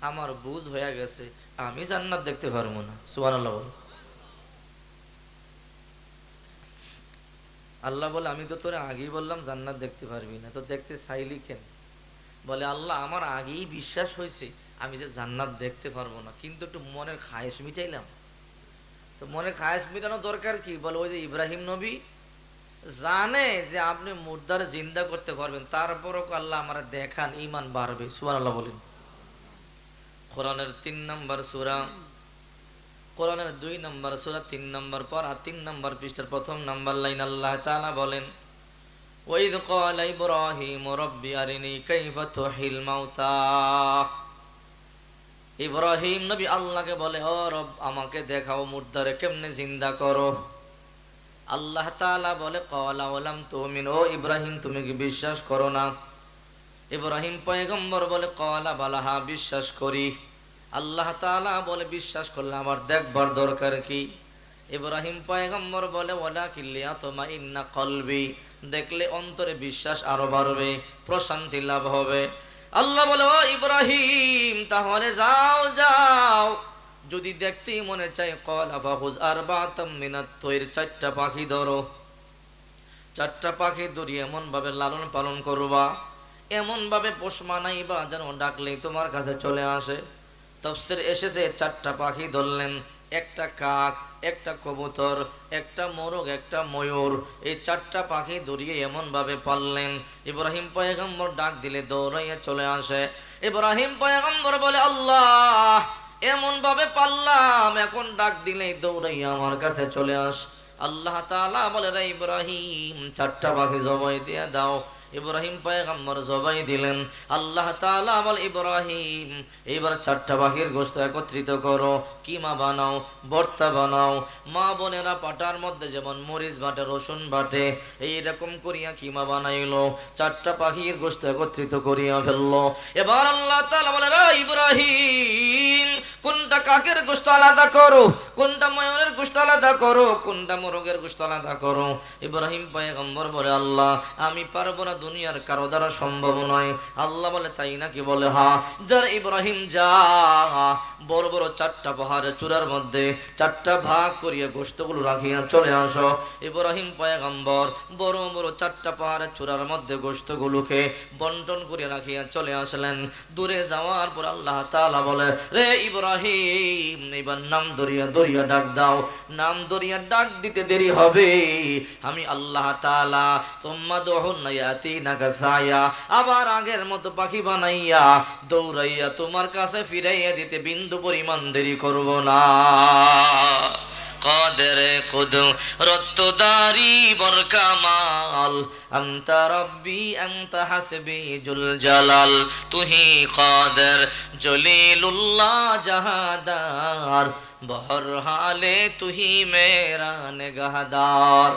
আমার বুঝ হয়ে গেছে, আমি জান্নাত দেখতে পারব না। সুবহানাল্লাহ বল। আল্লাহ বলে, আমি তো তোরে আগেই বললাম জান্নাত দেখতে পারবি না। তো দেখতে চাইলি কেন? বলে, আল্লাহ আমার আগেই বিশ্বাস হয়েছে, আমি যে জান্নাত দেখতে পারব না। কিন্তু একটু মনের খায়েশ মিটাইলাম। তো মনের খায়েশ মিটানো দরকার কি? বলে, ওই যে ইব্রাহিম নবী জানে যে আপনি মুর্দার জিন্দা করতে পারবেন, তারপরও আল্লাহ আমার দেখান ইমান বাড়বে। সুবান আল্লাহ বলেন। কোরআনের তিন নম্বর সুরা। কোরআনের দুই নম্বর সুরা, তিন নম্বর পর আর তিন নম্বর পৃষ্ঠার প্রথম নম্বর লাইন আল্লাহ তাআলা বলেন, ওয়াইদ ক্বালা ইব্রাহিম রাব্বি আরিনি কাইফা তুহিল মাউতা। ইব্রাহিম নবী আল্লাহকে বলে, ও রব, আমাকে দেখাও মুর্দারে কেমনে জিন্দা করো? আল্লাহ তাআলা বলে, ক্বালা ওয়ালাম তুমিন। ও ইব্রাহিম, তুমি কি বিশ্বাস করো না? ইব্রাহিম পয়গম্বর বলে, কলা বালাহা বিশ্বাস করি। আল্লাহ তালা বলে, বিশ্বাস করলে আমার দেখবার দরকার কি? ইব্রাহিম পয়গম্বর বলে ওলা কিল্লিয়া তোমা ইন্না কলবি, দেখলে অন্তরে বিশ্বাস আরও বাড়বে, প্রশান্তি লাভ হবে। আল্লাহ বলে, ও ইব্রাহিম, তাহলে যাও যাও। যদি দেখতেই মনে চাই কল আবাহুজ আর বাতাম মিনাত তৈর, চারটা পাখি ধরো। চারটা পাখি ধরি এমন ভাবে লালন পালন করবা। এমন ভাবে পোষ মানাইবা যেন ডাকলেই তোমার কাছে চলে আসে। তফসির এসেছে, চারটা পাখি ধরলেন, একটা কাক, একটা কবুতর, একটা মোরগ, একটা ময়ূর, এই চারটা পাখি ধরিয়ে এমন ভাবে পাললেন। ইব্রাহিম পয়গম্বর ডাক দিলে দৌড়াইয়া চলে আসে। ইব্রাহিম পয়গম্বর বলে, আল্লাহ এমন ভাবে পারলাম, এখন ডাক দিলেই দৌড়াইয়া আমার কাছে চলে আস। আল্লাহ তাআলা বলে, রে ইব্রাহিম, চারটা পাখি জবাই দিয়ে দাও। ইব্রাহিম পয়গম্বর জবাই দিলেন, আল্লাহ তাআলা বল ইব্রাহিম, এবার চারটা পাখির গোশত একত্রিত করো, কিমা বানাও, ভর্তা বানাও, মা বোনেরা পাটার মধ্যে যেমন মরিচ বাটে, রসুন বাটে, এইরকম করিয়া কিমা বানাইলো, চারটা পাখির গোশত একত্রিত করিয়া ফেলল। এবার আল্লাহ তাআলা বলে রে ইব্রাহিম কাকের গোশত আলাদা করো? কোনটা ময়ূরের গোশত আলাদা করো কোনটা মোরগের গোশত আলাদা করো। ইব্রাহিম পয়গম্বর বলে, আল্লাহ, আমি পারব না দুনিয়ার কারও দ্বারা সম্ভব নয়। আল্লাহ বলে, তাই নাকি? বলে, হা, যার ইব্রাহিম যা, বড় বড় চারটা পাহাড়ের চূড়ার মধ্যে চারটা ভাগ করিয়া গোস্তগুলো রাখিয়া চলে আসো। ইব্রাহিম পয়গম্বর বড় বড় চারটা পাহাড়ের চূড়ার মধ্যে গোস্তগুলোকে বন্টন করিয়া রাখিয়া চলে আসলেন। দূরে যাওয়ার পর আল্লাহ তাআলা বলে, রে ইব্রাহিম এবার নাম দরিয়া দরিয়া ডাক দাও। নাম দরিয়া ডাক দিতে দেরি হবে। আমি আল্লাহ তালা তোমা দহন ইয়াতি নাকাসায়া আবার আগের মতো পাখি বানাইয়া দৌড়াইয়া তোমার কাছে ফিরাইয়া দিতে বিন্দু পরিমাণ দেরি করব না। قادر قدرت داري بركمال أنت ربي أنت حسبي جل جلال তুহি قادر جليل الله جهادار বহর হালে তুহি মেরা নেগাহদার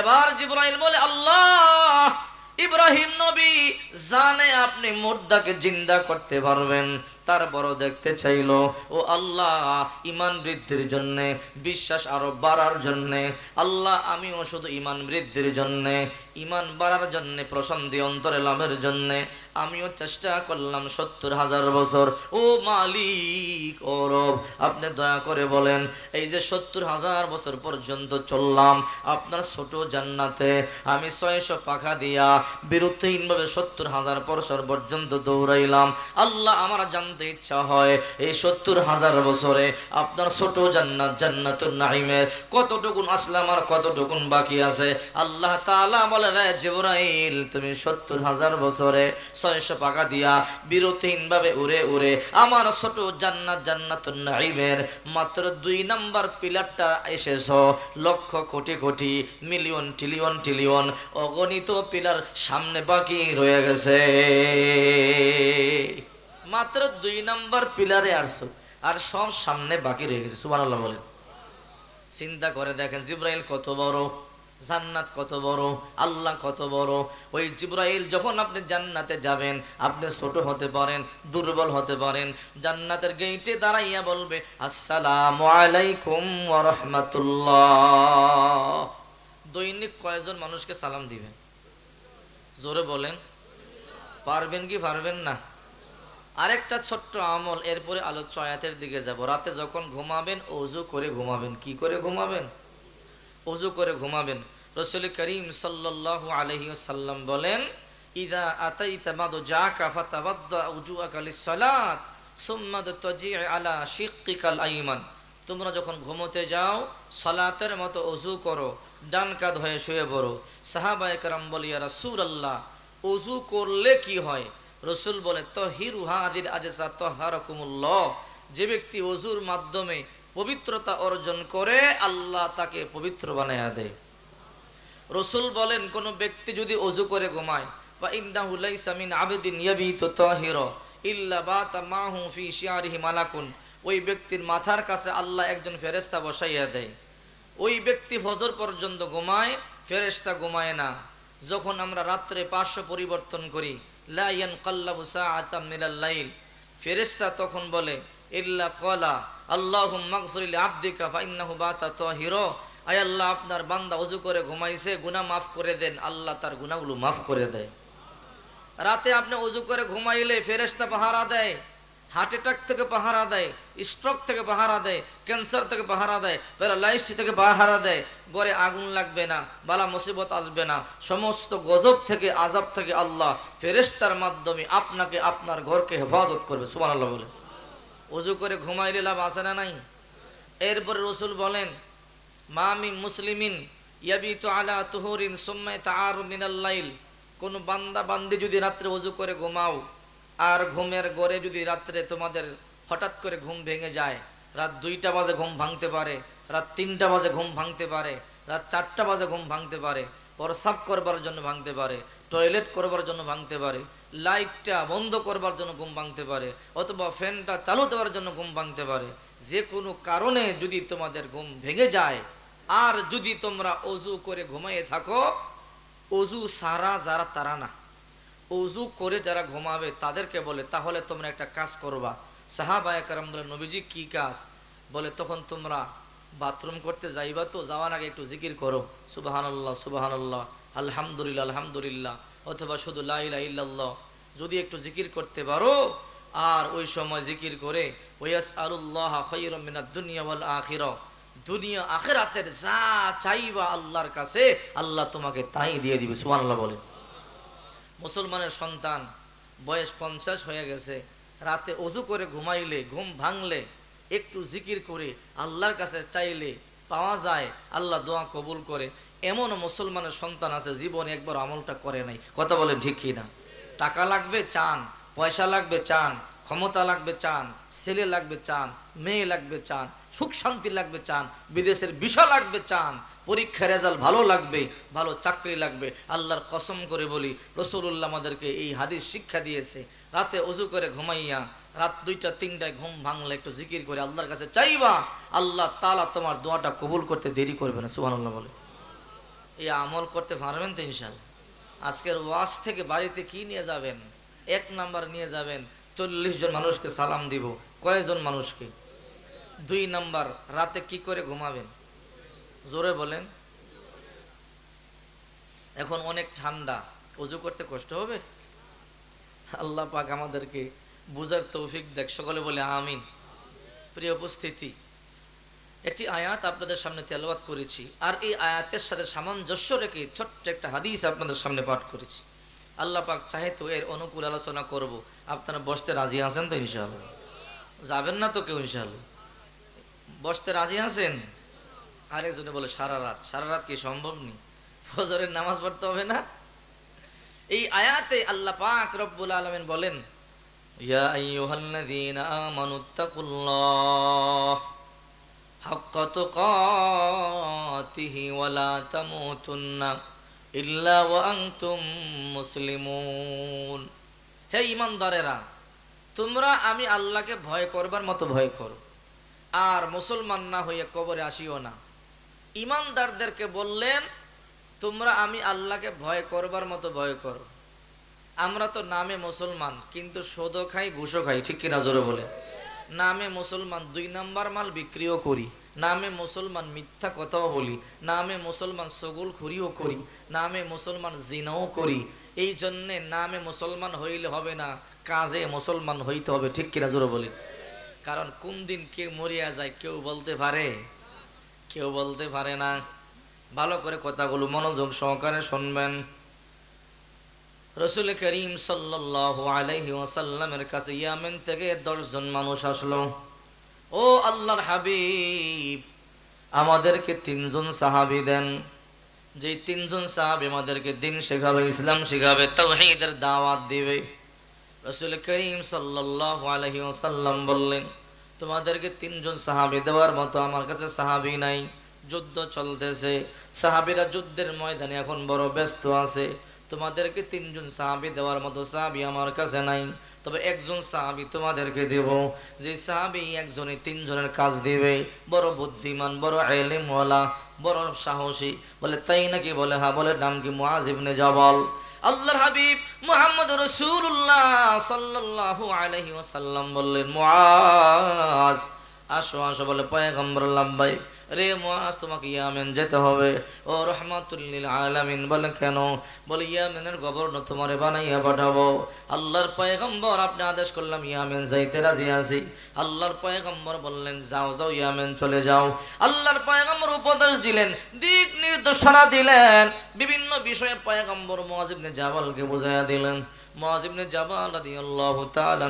এবার জিব্রাইল বলে আল্লাহ ইব্রাহিম নবী জানে আপনি মুর্দাকে জিন্দা করতে পারবেন তারপরও দেখতে চাইলো। ও আল্লাহ, ইমান বৃদ্ধির জন্য, বিশ্বাস আরও বাড়ার জন্য। আল্লাহ, আমিও শুধু ইমান বৃদ্ধির জন্য, ইমান বাড়ার জন্য, প্রশান্তি অন্তরে লাভের জন্য। আমিও চেষ্টা করলাম সত্তর হাজার বছর। ও মালিক, ও রব, আপনি দয়া করে বলেন, এই যে সত্তর হাজার বছর পর্যন্ত চললাম আপনার ছোট জান্নাতে, আমি ছয়শো পাখা দিয়া বিরুদ্ধহীনভাবে সত্তর হাজার বছর পর্যন্ত দৌড়াইলাম। আল্লাহ আমার জানতে ইচ্ছা হয়। এই সত্তর হাজার বছরে আপনার ছোট জান্নাত জান্নাতুর নাইমের কতটুকুন আসলাম আর কতটুকুন বাকি আছে? আল্লাহ বলে জিবরাইল, তুমি সত্তর হাজার বছরে ছয়শো পাকা দিয়া বিরতিহীন ভাবে উড়ে উড়ে আমার ছোট জান্নাত জান্নাতুর নাইমের মাত্র দুই নাম্বার পিলারটা এসেছ। Lakh crore crore, million trillion trillion অগণিত পিলার সামনে বাকি রয়ে গেছে। মাত্র দুই নম্বর পিলারে আসছো। আর সব সামনে বাকি রয়ে গেছে, সুবহানাল্লাহ বলেন। চিন্তা করে দেখেন, জিব্রাইল কত বড়, জান্নাত কত বড়, আল্লাহ কত বড়। ওই জিব্রাইল যখন আপনি জান্নাতে যাবেন, আপনি ছোট হতে পারেন, দুর্বল হতে পারেন, জান্নাতের গেইটে দাঁড়াইয়া বলবে, আসসালামু আলাইকুম রাহমাতুল্লাহ। দৈনিক কয়জন মানুষকে সালাম দিবেন? জোরে বলেন। পারবেন কি পারবেন না? আরেকটা ছোট্ট আমল, এরপরে আলো চয়াতের দিকে যাব। রাতে যখন ঘুমাবেন, অজু করে ঘুমাবেন। কি করে ঘুমাবেন? অজু করে ঘুমাবেন। রসুল করিম সাল্লু আলহি সাল্লাম বলেন, ইদা আতাই তামাদু যা কাফা তাবাদ্দা উজু আকালি সালাত সুম্মাদ তজি আলা শিকিকাল আইমান। তোমরা যখন ঘুমোতে যাও, সলাতের মতো অজু করো, ডান কাঁধ হয়ে শুয়ে পড়ো। সাহাবায় কারাম বলিয়া রাসুল আল্লাহ অজু করলে কি হয়? রসুল বলে, তহিরু হাদির আজসা তহারকুমুল্লাহ। যে ব্যক্তি অজুর মাধ্যমে পবিত্রতা অর্জন করে, আল্লাহ তাকে পবিত্র বানায়া দেয়। রসুল বলেন, কোন ব্যক্তি যদি অজু করে ঘুমায়, বা ইন্নাহু লাইসা মিন আবেদিন ইয়াবিতু তাহিরা ইল্লা বাতা মাহু ফি শিয়ারিহি মালাকুন। ওই ব্যক্তির মাথার কাছে আল্লাহ একজন ফেরেশতা বসাইয়া দেয়। ওই ব্যক্তি ফজর পর্যন্ত ঘুমায়, ফেরেশতা ঘুমায় না। যখন আমরা রাত্রে পার্শ্ব পরিবর্তন করি লাইল। ফেরেশতা তখন বলে, ইল্লা কলা আয় আল্লাহ, আপনার বান্দা অজু করে ঘুমাইছে, গুনাহ মাফ করে দেন। আল্লাহ তার গুনাহগুলো মাফ করে দেয়। রাতে আপনি অজু করে ঘুমাইলে ফেরেশতা পাহারা দেয়। হার্ট অ্যাটাক থেকে পাহারা দেয় স্ট্রোক থেকে পাহারা দেয় ক্যান্সার থেকে পাহারা দেয় প্যারালাইসিস থেকে পাহারা দেয়, গড়ে আগুন লাগবে না, বালা মুসিবত আসবে না। সমস্ত গজব থেকে আজাব থেকে আল্লাহ ফেরেশতার মাধ্যমে আপনাকে আপনার ঘরকে হেফাজত করবে, সুবহানাল্লাহ বলে অজু করে ঘুমাইলে লাভ আসে না নাই? এরপরে রসুল বলেন মামি মুসলিমিন ইয়াবিতু আলা তুহুরিন সুম্মায় তাআরু মিনাল লাইল। কোন বান্দা, বান্দি যদি রাত্রে অজু করে ঘুমাও আর ঘুমের গড়ে যদি রাত্রে তোমাদের হঠাৎ করে ঘুম ভেঙে যায়, রাত দুইটা বাজে ঘুম ভাঙতে পারে, রাত তিনটা বাজে ঘুম ভাঙতে পারে, রাত চারটা বাজে ঘুম ভাঙতে পারে, প্রসাব করবার জন্য ভাঙতে পারে, টয়লেট করবার জন্য ভাঙতে পারে, লাইটটা বন্ধ করবার জন্য ঘুম ভাঙতে পারে, অথবা ফ্যানটা চালু দেওয়ার জন্য ঘুম ভাঙতে পারে, যে কোনো কারণে যদি তোমাদের ঘুম ভেঙে যায়, আর যদি তোমরা অজু করে ঘুমাইয়ে থাকো, অজু সারা যারা তারা না। অজু করে যারা ঘুমাবে তাদেরকে বলে, তাহলে তোমরা একটা কাজ করবা। কারাম বলে নবীজি, কি কাজ? বলে, তখন তোমরা বাথরুম করতে যাইবা তো, যাওয়ার আগে একটু জিকির করো। সুবাহানাল্লাহ সুবাহানাল্লাহ, আলহামদুলিল্লাহ আলহামদুলিল্লাহ, অথবা শুধু লাইলা ইল্লাল্লাহ, যদি একটু জিকির করতে পারো, আর ওই সময় জিকির করে ওয়াস আলুল্লাহ খৈরম মিনাদ দুনিয়া ওয়াল আখিরা, দুনিয়া আখেরাতের যা চাইবা আল্লাহর কাছে, আল্লাহ তোমাকে তাই দিয়ে দিবে, সুবহানাল্লাহ বলে মুসলমানের সন্তান, বয়স পঞ্চাশ হয়ে গেছে, রাতে অজু করে ঘুমাইলে, ঘুম ভাঙলে, একটু জিকির করে আল্লাহর কাছে চাইলে পাওয়া যায়, আল্লাহ দোয়া কবুল করে। এমন মুসলমানের সন্তান আছে, জীবনে একবার আমলটা করে নাই। কথা বলে ঠিক না টাকা লাগবে, চান। পয়সা লাগবে, চান। ক্ষমতা লাগবে চান, ছেলে লাগবে চান, মেয়ে লাগবে চান, সুখ শান্তি লাগবে চান, বিদেশের বিষয় লাগবে চান পরীক্ষা রেজাল্ট ভালো লাগবে, ভালো চাকরি লাগবে। আল্লাহর কসম করে বলি রসুল্লাহ আমাদেরকে এই হাদিস শিক্ষা দিয়েছে, রাতে অজু করে ঘুমাইয়া, রাত দুইটা, তিনটায় ঘুম ভাঙলে একটু জিকির করে আল্লাহর কাছে চাইবা, আল্লাহ তালা তোমার দোয়াটা কবুল করতে দেরি করবে না, সুবহানাল্লাহ বলে। এই আমল করতে পারবেন তো ইনশাল আজকের ওয়াশ থেকে বাড়িতে কি নিয়ে যাবেন? এক নাম্বার নিয়ে যাবেন চল্লিশ জন মানুষকে সালাম দিব। কয়জন মানুষকে? দুই নাম্বার, রাতে কি করে ঘুমাবেন? জোরে বলেন। এখন অনেক ঠান্ডা অজু করতে কষ্ট হবে? আল্লাহ পাক আমাদেরকে বুঝার তৌফিক দেখ, সকলে বলে আমিন। প্রিয় উপস্থিতি, একটি আয়াত আপনাদের সামনে তেলাওয়াত করেছি, আর এই আয়াতের সাথে সামঞ্জস্য রেখে ছোট্ট একটা হাদিস আপনাদের সামনে পাঠ করেছি। আল্লাহ পাক চাহে তো এর অনুকূল আলোচনা করব। আপনারা বসতে রাজি আছেন তো ইনশাআল্লাহ? যাবেন না তো কেউ ইনশাআল্লাহ? বসতে রাজি আছেন? আরেকজনে বলে, সারা রাত। সারা রাত কি সম্ভব নেই ফজরের নামাজ পড়তে হবে না? এই আয়াতে আল্লাহ পাক রব্বুল আলামিন বলেন, ইয়া আইয়ুহাল্লাযীনা আমানুত্তাকুল্লাহ হাক্কা তুকাতিহি ওয়া লা তামুতুন্না। ইল্লা ওয়া আনতুম মুসলিমুন। হে ঈমানদারেরা তোমরা আমি আল্লাহকে ভয় করবার মতো ভয় করো, আর মুসলমান না হয়ে কবরে আসিও না। ইমানদারদেরকে বললেন, তোমরা আমি আল্লাহকে ভয় করবার মতো ভয় করো। আমরা তো নামে মুসলমান, কিন্তু সোদও খাই, ঘুষও খাই, ঠিক কিনা জোরে বলে? নামে মুসলমান দুই নাম্বার মাল বিক্রিও করি। নামে মুসলমান মিথ্যা কথাও বলি, নামে মুসলমান সগুল খুরিও করি, নামে মুসলমান জিনাও করি, এই জন্যে নামে মুসলমান হইলে হবে না, কাজে মুসলমান হইতে হবে, ঠিক কিনা জোরে বলি কারণ কোন দিন কে মরিয়া যায় কেউ বলতে পারে, কেউ বলতে পারে না। ভালো করে কথাগুলো মনোযোগ সহকারে শুনবেন। রসুল করিম সাল্লাল্লাহু আলাইহি ওয়াসাল্লামের কাছে ইয়ামেন থেকে দশজন মানুষ আসলো। ও আল্লাহর হাবিব, আমাদেরকে তিনজন সাহাবি দেন। যে তিনজন সাহাবি আমাদেরকে দিন শেখাবে, ইসলাম শেখাবে তাওহীদের দাওয়াত দিবে। রসুল করিম আলাইহি ওয়াসাল্লাম বললেন, তোমাদেরকে তিনজন সাহাবি দেওয়ার মতো আমার কাছে সাহাবি নাই। যুদ্ধ চলতেছে। সাহাবিরা যুদ্ধের ময়দানে এখন বড় ব্যস্ত আছে। তোমাদেরকে তিনজন সাহাবি দেওয়ার মতো সাহাবি আমার কাছে নাই। তবে একজন সাহাবি তোমাদেরকে দেব, যে সাহাবি একজনে তিনজনের কাজ দিবে। বড় বুদ্ধিমান, বড় এলিমওয়ালা বড় সাহসী। বলে, তাই নাকি? বলে হ্যাঁ বলে, নাম কি? মুআজ ইবনে জাবাল। আল্লাহর হাবিব মুহাম্মদ রাসূলুল্লাহ সাল্লাল্লাহু আলাইহি ওয়াসাল্লাম বললেন, মুআজ, আসো আসো, বলে, পয়গম্বর লাম্বাই। রে মুআজ, তোমাকে ইয়ামেন যেতে হবে। ও রহমাতুল্লিল আলামিন, বলে কেন? বলে ইয়ামেনের গভর্নর তোমারে বানাইয়া পাঠাবো। আল্লাহর পয়গম্বর, আপনি আদেশ করলাম ইয়ামেন যাইতে রাজি আছি। আল্লাহর পয়গম্বর বললেন, যাও যাও ইয়ামেন, চলে যাও। আল্লাহর পয়গম্বর উপদেশ দিলেন, দিক নির্দেশনা দিলেন। বিভিন্ন বিষয়ে পয়গম্বর মুআজ ইবনে জাবালকে বুঝাইয়া দিলেন। মুআজ জাবাল রাদিয়াল্লাহু তাআলা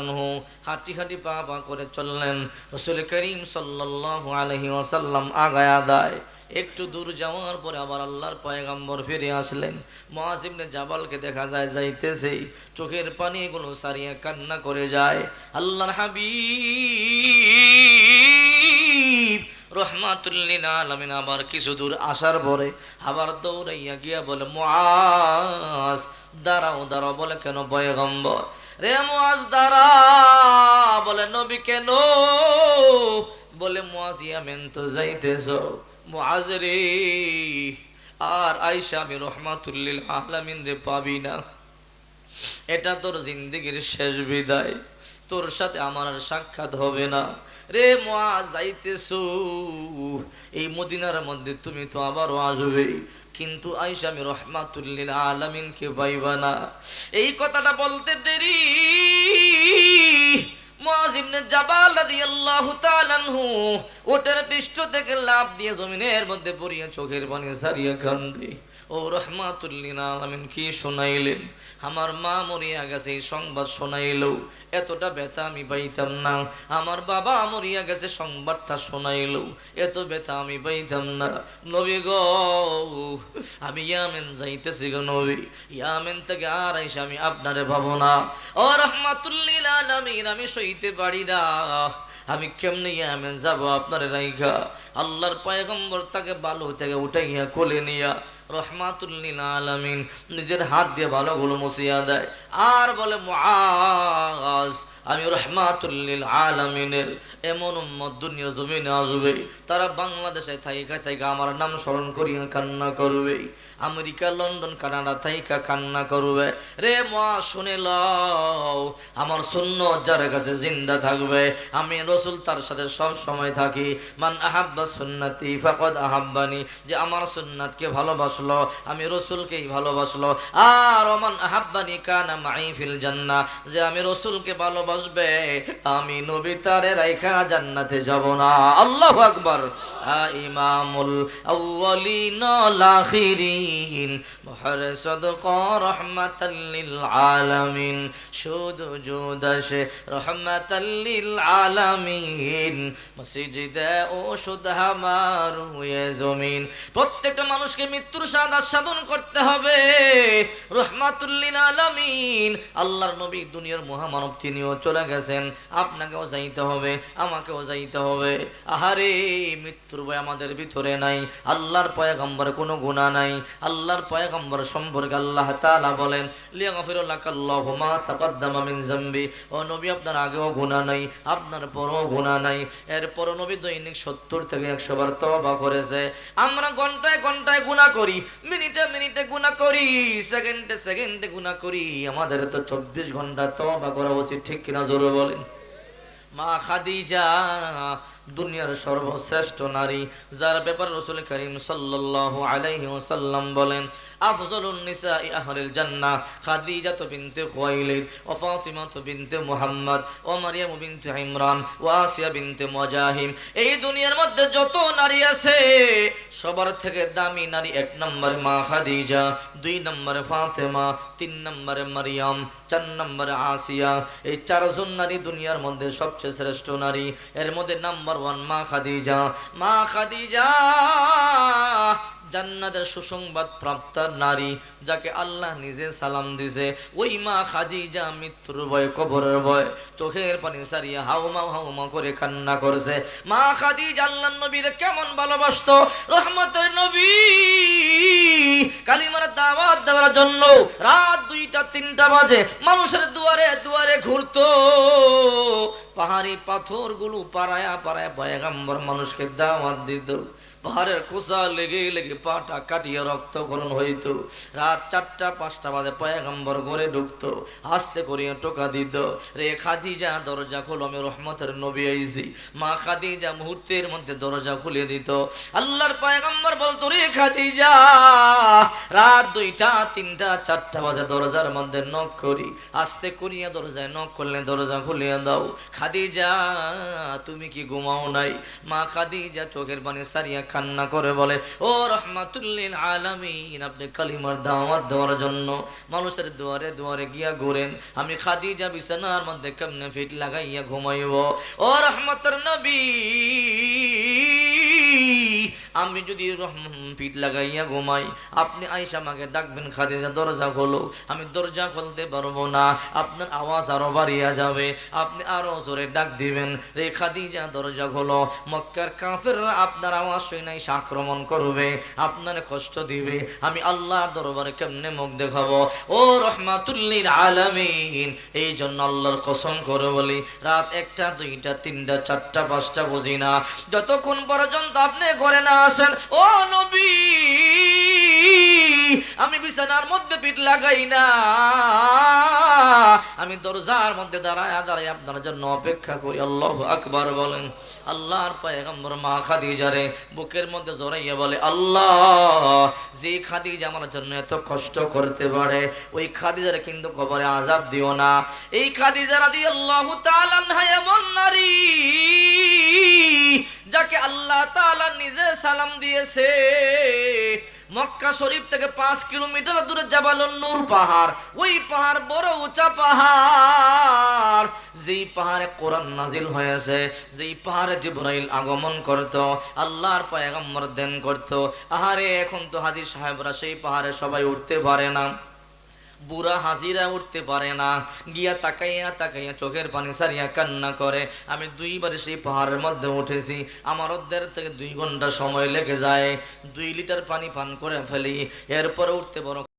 হাঁটি হাঁটি পা পা করে চললেন। রাসূল করিম সাল্লাল্লাহু আলাইহি ওয়াসাল্লাম আগায়া দেয়। একটু দূর যাওয়ার পরে আবার আল্লাহর পয়গাম্বর ফিরে আসলেন। মুআজ ইবনে জাবালকে দেখা যায় যাইতেছে চোখের পানিগুলো সারিয়া কান্না করে যায়। আল্লাহর হাবিব রহমাতুল্লিন আলমিন আবার কিছু দূর আসার পরে আবার দৌড়াইয়া গিয়া বলে, মুআজ দাঁড়াও দাঁড়াও বলে, কেন পয়গম্বর? রে মুআজ দাঁড়া বলে, নবী কেন? বলে মুআজ ইয়ামেন তো যাইতেছ। মুআজ রে, আর আইসা আমি রহমাতুল্লিল আলামিন রে পাবি না। এটা তোর জিন্দগির শেষ বিদায়। তোর সাথে আমার আর সাক্ষাৎ হবে না। রে মা যাইতেছ। এই মদিনার মধ্যে তুমি তো আবারও আসবে কিন্তু আইসা আমি রহমাতুল্লিল আলমিনকে পাইবা না। এই কথাটা বলতে দেরি। জাবাল ওটার পৃষ্ঠ থেকে লাভ দিয়ে জমিনের মধ্যে পড়িয়া চোখের পানি সারিয়া কান্দে। ও রহমাতুল্লিন আলামিন, কি শোনাইলেন? আমার মা মরিয়া গেছে, এই সংবাদ শোনাইলো। এতটা ব্যথা আমি পাইতাম না। আমার বাবা মরিয়া গেছে, সংবাদটা শোনাইলো। এত ব্যথা আমি পাইতাম না। নবী গো, আমি ইয়ামেন যাইতেছি গো নবী। ইয়ামেন থেকে আর আইসা আমি আপনারে ভাবো না। ও রহমাতুল্লিল আলামিন, আমি সইতে পারি না। আমি কেমনে ইয়ামেন যাব আপনার রাইখা? আল্লাহর পয়গম্বর তাকে বালু থেকে উঠাইয়া কোলে নিয়া রহমাতুল্লিল আলামিন। নিজের হাত দিয়ে দেয়। আর বলে আমি রহমাতুল্লিল আলামিনের এমন জমিনে আসবে, তারা বাংলাদেশে থাইকা থাইকা আমার নাম স্মরণ করিয়া কান্না করবে, আমেরিকা, লন্ডন, কানাডা থাইকা কান্না করবে। রে মা শুনে লও, আমার শূন্য যার কাছে জিন্দা থাকবে, আমি রসুল তার সাথে সব সময় থাকি। মান আহাব্বা সুন্নাতি, ফাকদ আহাব্বানি, যে আমার সুন্নাতকে ভালোবাসলো, আমি রসুলকেই ভালোবাসলো। আর অমান আহাব্বানি কানা মাই ফিল জান্না যে আমি রসুলকে ভালোবাসবে, আমি নবী তারে রাইখা জান্নাতে যাব না। আল্লাহ আকবার। ইমামুল আউয়ালিন ওয়াল আখিরিন লিল আলামিন রাহমাতাল লিল আলামিন মসজিদে ও হুয়ে জমিন। প্রত্যেকটা মানুষকে মৃত্যুর স্বাদ আস্বাদন করতে হবে। রহমাতুল্লিল আলামিন আল্লাহর নবী দুনিয়ার মহামানব তিনিও চলে গেছেন। আপনাকেও যাইতে হবে, আমাকেও যাইতে হবে। আহারে মৃত্যুর ভয় আমাদের ভিতরে নাই। আল্লাহর পয়গম্বর কোনো গুণা নাই। আল্লাহর পয়গম্বর সম্পর্কে আল্লাহ তাআলা বলেন ও নবী, আপনার আগেও গুনাহ নাই, আপনার পরও গুনাহ নাই। এরপরও নবী দৈনিক 70 থেকে 100 বার তওবা করেছে। আমরা ঘন্টায় ঘন্টায় গুনাহ করি, মিনিটে মিনিটে গুনাহ করি, সেকেন্ডে সেকেন্ডে গুনাহ করি। আমাদের তো 24 ঘণ্টা তওবা করা উচিত, ঠিক কিনা জোরে বলেন? মা খাদিজা দুনিয়ার সর্বশ্রেষ্ঠ নারী যার ব্যাপারে রসুল করিম সাল্লাল্লাহু আলাইহি ওয়াসাল্লাম বলেন আফজলুন নিসাই আহলিল জান্নাহ, খাদিজাতু বিনতে খুয়াইলিদ ওয়া ফাতিমাতু বিনতে মুহাম্মদ ওয়া মারইয়াম বিনতে ইমরান ওয়া আসিয়া বিনতে মুজাহিম। এই দুনিয়ার মধ্যে যত নারী আছে, সবার থেকে দামি নারী এক নম্বরে মা খাদিজা, দুই নম্বরে ফাতেমা, তিন নম্বরে মারিয়াম, চার নম্বরে আসিয়া। এই চারজন নারী দুনিয়ার মধ্যে সবচেয়ে শ্রেষ্ঠ নারী। এর মধ্যে নাম্বার ওয়ান মা খাদিজা। মা খাদিজা জান্নাতের সুসংবাদ প্রাপ্ত নারী যাকে আল্লাহ নিজে সালাম দিছে, ওই মা খাদিজা মৃত্যুর ভয়, কবরের ভয় চোখের পানি সারিয়া হাউমা হাউমা করে কান্না করছে। মা খাদিজা আল্লাহ নবীর কেমন ভালোবাসতো? রহমতের নবী কালিমার দাওয়াত দেওয়ার জন্য রাত দুইটা, তিনটা বাজে, মানুষের দুয়ারে দুয়ারে ঘুরতো। পাহাড়ি পাথরগুলো পাড়ায়া পাড়ায় পয়গাম্বর মানুষকে দাওয়াত দিত। পাহাড়ের খোসা লেগে লেগে পাটা কাটিয়ে রক্তকরণ হইতো। রাত চারটা, পাঁচটা বাজে পয়গাম্বর ঘরে ঢুকতো, আস্তে করিয়া টোকা দিত। রে খাদিজা, দরজা খোল, আমি রহমতের নবী আইছি। মা খাদিজা মুহূর্তের মধ্যে দরজা খুলে দিত। আল্লাহর পয়গাম্বর বলতো, রে খাদিজা, রাত দুইটা, তিনটা, চারটা বাজে দরজার মধ্যে নখ করি। আস্তে করিয়া দরজায় নখ করলে দরজা খুলিয়া দাও। খাদিজা, তুমি কি ঘুমাও নাই? মা খাদিজা চোখের পানি সারিয়া কান্না করে বলে, ও রহমাতুল্লিল আলামিন, আপনি কালিমার দাওয়াত দেওয়ার জন্য মানুষের দুয়ারে দুয়ারে গিয়া ঘুরেন। আমি খাদিজা বিছানার মধ্যে কেমনে ফিট লাগাইয়া ঘুমাইব? ও রহমতের নবী, আমি যদি রহম- পিঠ লাগাইয়া ঘুমাই। আপনি আইসা আমাকে ডাকবেন খাদিজা দরজা খোলো। আমি দরজা খুলতে পারব না, আপনার আওয়াজ আরও বাড়িয়া যাবে। আপনি আরও জোরে ডাক দিবেন, রে খাদিজা, দরজা খোলো। মক্কার কাফেররা আপনার আওয়াজ শুনে নাই আক্রমণ করবে, আপনার কষ্ট দিবে। আমি আল্লাহর দরবারে কেমনে মুখ দেখাবো? ও রহমাতুল্লিল আলামিন, এই জন্য আল্লাহর কসম করে বলি, রাত একটা, দুইটা, তিনটা, চারটা, পাঁচটা বুঝি না। যতক্ষণ পর্যন্ত আপনি ঘরে না আসেন, ও নবী الْمُبِينَ আমি বিছানার মধ্যে পিঠ লাগাই না। আমি দরজার মধ্যে দাঁড়ায় দাঁড়ায় আপনার জন্য অপেক্ষা করি। আল্লাহ আকবার বলেন। আল্লাহর পয়গম্বর মা খাদিজারে বুকের মধ্যে জড়াইয়া বলে, আল্লাহ, যে খাদিজা আমার জন্য এত কষ্ট করতে পারে, ওই খাদিজারে কিন্তু কবরে আজাব দিও না। এই খাদিজা রাদিয়াল্লাহু তাআলা এমন নারী, যাকে আল্লাহ তাআলা নিজে সালাম দিয়েছে। মক্কা শরীফ থেকে পাঁচ কিলোমিটার দূরে জাবালুন নূর পাহাড়। ওই পাহাড় বড় উঁচা পাহাড়। যেই পাহাড়ে কোরআন নাজিল হয়েছে, যেই পাহাড়ে জিব্রাইল আগমন করত, আল্লাহর পায়গম্বর দেন করত। আহারে, এখন তো হাজির সাহেবরা সেই পাহাড়ে সবাই উঠতে পারে না। বুড়া হাজিরা উঠতে পারে না। গিয়া তাকাইয়া তাকাইয়া চোখের পানি সারিয়া কান্না করে। আমি দুইবার সেই পাহাড়ের মধ্যে উঠেছি। আমার দেড় থেকে দুই ঘণ্টা সময় লেগে যায়। দুই লিটার পানি পান করে ফেলি। এরপরে উঠতে বড়